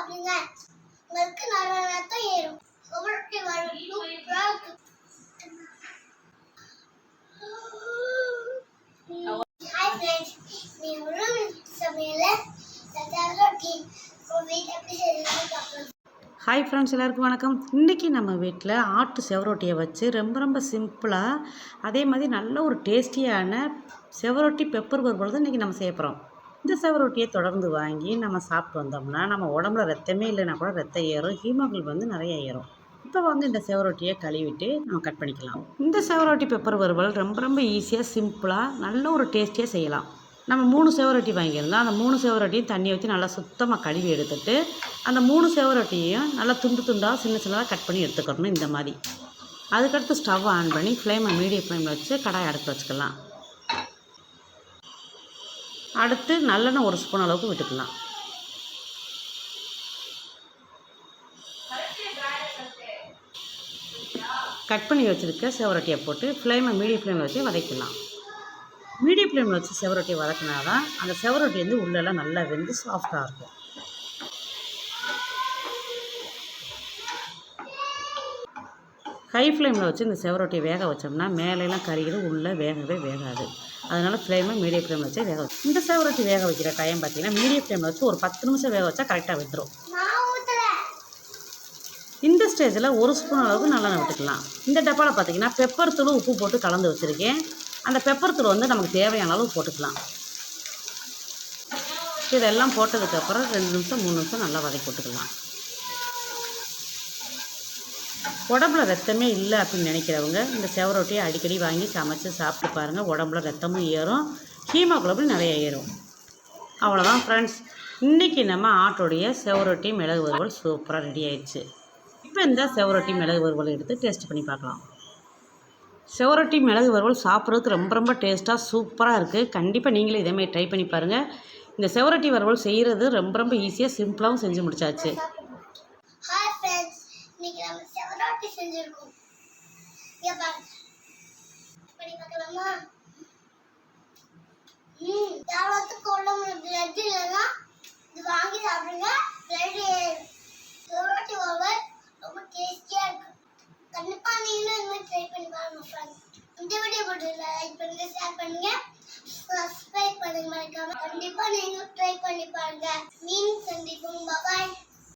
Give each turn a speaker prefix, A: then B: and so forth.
A: சாப்பிடுங்க உங்களுக்கு நல்ல ரத்தம் ஏறும். உங்களுடைய வரும். சூப்பரா இருக்கு. ஹாய் ஃப்ரெண்ட்ஸ் நீ உறவு சமையல ரொட்டி வீட்டு எப்படி செய்யணும்னு பார்க்கலாம்.
B: ஹாய் ஃப்ரெண்ட்ஸ் எல்லாருக்கும் வணக்கம். இன்றைக்கி நம்ம வீட்டில் ஆட்டு செவரொட்டியை வச்சு ரொம்ப ரொம்ப சிம்பிளாக அதே மாதிரி நல்ல ஒரு டேஸ்டியான செவரொட்டி பெப்பர் பொருள் தான் இன்றைக்கி நம்ம செய்ய போகிறோம் இந்த செவரொட்டியை தொடர்ந்து வாங்கி நம்ம சாப்பிட்டு வந்தோம்னா நம்ம உடம்புல ரத்தமே இல்லைன்னா கூட ரத்தம் ஏறும் ஹீமோகுள் வந்து நிறைய ஏறும். இப்போ வந்து இந்த செவரொட்டியை கழுவிட்டு நம்ம கட் பண்ணிக்கலாம். இந்த செவரொட்டி பெப்பர் வறுவல் ரொம்ப ரொம்ப ஈஸியாக சிம்பிளாக நல்ல ஒரு டேஸ்டியாக செய்யலாம். நம்ம மூணு செவரொட்டி வாங்கியிருந்தோம். அந்த மூணு செவரொட்டியும் தண்ணி ஊற்றி நல்லா சுத்தமாக கழுவி எடுத்துட்டு அந்த மூணு செவரொட்டியையும் நல்லா துண்டு துண்டாக சின்ன சின்னதாக கட் பண்ணி எடுத்துக்கணும் இந்த மாதிரி. அதுக்கடுத்து ஸ்டவ் ஆன் பண்ணி ஃப்ளேமை மீடியம் ஃப்ளேமில் வச்சு கடாய் அடுப்பு வச்சுக்கலாம். அடுத்து நல்லெண்ணெய் ஒரு ஸ்பூன் அளவுக்கு விட்டுக்கலாம். கட் பண்ணி வச்சுருக்க செவரொட்டியை போட்டு ஃப்ளேமை மீடியம் ஃப்ளேமில் வச்சு வதக்கலாம் மீடியம் ஃப்ளேமில் வச்சு செவரொட்டியை வதக்கினா தான் அந்த செவரொட்டி வந்து உள்ளெல்லாம் நல்லா வெந்து சாஃப்டாக இருக்கும். ஹை ஃப்ளேமில் வச்சு இந்த செவரொட்டியை வேக வச்சோம்னா மேலெலாம் கறிகிறது உள்ளே வேகவே வேகாது. அதனால் ஃப்ளேமை மீடியம் ஃப்ளேமில் வச்சு வேக வச்சு இந்த செவரொட்டி வேக வைக்கிற டைம் பார்த்தீங்கன்னா மீடியம் ஃப்ளேமில் வச்சு ஒரு பத்து நிமிஷம் வேக வச்சா கரெக்டாக வந்துடும் இந்த ஸ்டேஜில் ஒரு ஸ்பூன் அளவுக்கு நல்லெண்ணெய் விட்டுக்கலாம். இந்த டப்பாவில் பார்த்தீங்கன்னா பெப்பர் தூள் உப்பு போட்டு கலந்து வச்சுருக்கேன். அந்த பெப்பர் தூள் வந்து நமக்கு தேவையான அளவு போட்டுக்கலாம். இதெல்லாம் போட்டதுக்கப்புறம் ரெண்டு நிமிஷம் மூணு நிமிஷம் நல்லா வதக்கி போட்டுக்கலாம் உடம்புல ரத்தமே இல்லை அப்படின்னு நினைக்கிறவங்க இந்த செவரொட்டியை அடிக்கடி வாங்கி சமைச்சு சாப்பிட்டு பாருங்கள் உடம்புல ரத்தமும் ஏறும் ஹீமோக்ளோபின் நிறைய ஏறும். அவ்வளோதான் ஃப்ரெண்ட்ஸ் இன்றைக்கி நம்ம ஆட்டோடைய செவரொட்டி மிளகு வறுவல் சூப்பராக ரெடி ஆயிடுச்சு. இப்போ இந்த செவரொட்டி மிளகு வறுவல் எடுத்து டேஸ்ட் பண்ணி பார்க்கலாம். செவரொட்டி மிளகு வறுவல் சாப்பிட்றதுக்கு ரொம்ப ரொம்ப டேஸ்ட்டாக சூப்பராக இருக்குது கண்டிப்பாக நீங்களும் இதேமாதிரி ட்ரை பண்ணி பாருங்கள் இந்த செவரொட்டி வறுவல் செய்கிறது ரொம்ப ரொம்ப ஈஸியாக சிம்பிளாகவும் செஞ்சு முடிச்சாச்சு.
A: ஹாய் செஞ்சிருக்கோம். இங்க பாருங்க. பண்ணி பார்க்கலாமா? ம் யாராவது பிளட் இல்லைன்னா இது வாங்கி சாப்பிடுங்க. பிளட் செவராட்டி ஓவர் ரொம்ப டேஸ்டியா கண்டிப்பா நீங்களும் இந்த மாதிரி ட்ரை பண்ணி பாருங்க ஃப்ரெண்ட்ஸ் இந்த வீடியோ போட்டு லைக் பண்ணுங்க ஷேர் பண்ணுங்க. சப்ஸ்கிரைப் பண்ணுங்க மறக்காம. கண்டிப்பா ட்ரை பண்ணி பாருங்க. மீன் சந்திப்போம். பாய்